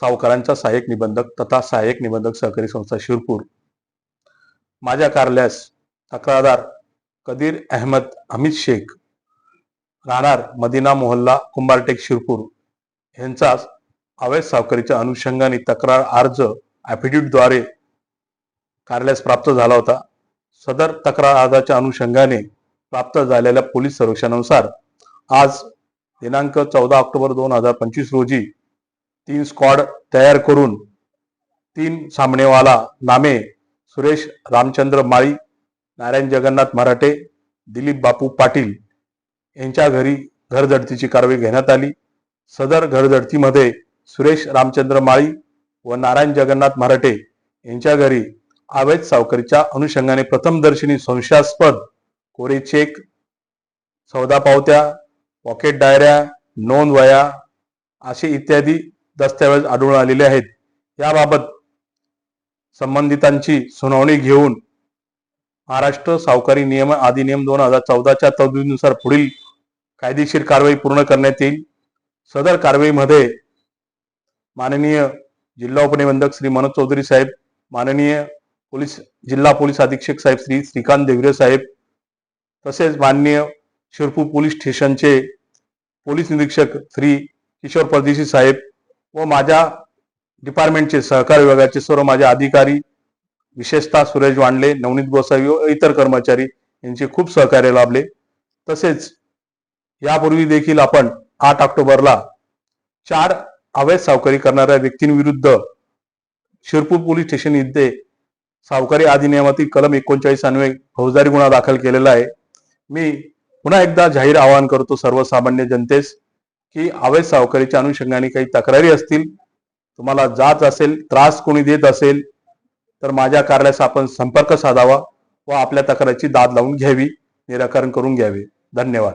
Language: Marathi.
सावकारांचा सहाय्यक निबंधक तथा सहाय्यक निबंधक सहकारी संस्था शिरपूर. माझ्या कार्यालयास तक्रारदार कदीर अहमद हमीद शेख राहणार मदिना मोहल्ला कुंभारटेक शिरपूर यांचा अवैध सावकारीच्या अनुषंगाने तक्रार अर्ज ॲफिडेव्हिटद्वारे कार्यालयास प्राप्त झाला होता. सदर तक्रार अर्जाच्या अनुषंगाने प्राप्त झालेल्या पोलीस सर्वेक्षणानुसार आज दिनांक चौदा ऑक्टोबर दोन हजार पंचवीस रोजी तीन स्क्वॉड तयार करून तीन सामनेवाला नामे सुरेश रामचंद्र माळी नारायण जगन्नाथ मराठे दिलीप बापू पाटील यांच्या घरी घरझडतीची कारवाई घेण्यात आली. सदर घरझडतीमध्ये सुरेश रामचंद्र माळी व नारायण जगन्नाथ मराठे यांच्या घरी अवैध सावकरीच्या अनुषंगाने प्रथमदर्शनी संशयास्पद कोरे चेक सौदा पावत्या पॉकेट डायऱ्या नोंद वया असे इत्यादी दस्तऐवज आढळून आलेले आहेत. याबाबत संबंधितांची सुनावणी घेऊन महाराष्ट्र सावकारी नियम अधिनियम दोन हजार चौदाच्या तरतुदीनुसार पुढील कायदेशीर कारवाई पूर्ण करण्यात येईल. सदर कारवाईमध्ये माननीय जिल्हा उपनिबंधक श्री मनोज चौधरी साहेब माननीय पोलीस जिल्हा पोलीस अधीक्षक साहेब श्री श्रीकांत देवरे साहेब तसेच माननीय शिरपूर पोलीस स्टेशनचे पोलीस निरीक्षक श्री किशोर परदेशी साहेब व माझ्या डिपार्टमेंटचे सहकार विभागाचे सर्व माझे अधिकारी विशेषतः सुरेश वांडले नवनीत गोसावी व इतर कर्मचारी यांचे खूप सहकार्य लाभले. तसेच यापूर्वी देखील आपण आठ ऑक्टोबरला चार अवैध सावकारी करणाऱ्या व्यक्तींविरुद्ध शिरपूर पोलीस स्टेशन इथे सावकारी अधिनियमातील कलम एकोणचाळीस अन्वये फौजदारी गुन्हा दाखल केलेला आहे. मी पुन्हा एकदा जाहीर आवाहन करतो सर्वसामान्य जनतेस की अवैध सावकारीच्या अनुषंगाने काही तक्रारी असतील तुम्हाला जात असेल त्रास कोणी देत असेल तर माझ्या कार्यालयास आपण संपर्क साधावा व आपल्या तक्रारीची दाद लावून घ्यावी निराकरण करून घ्यावे. धन्यवाद.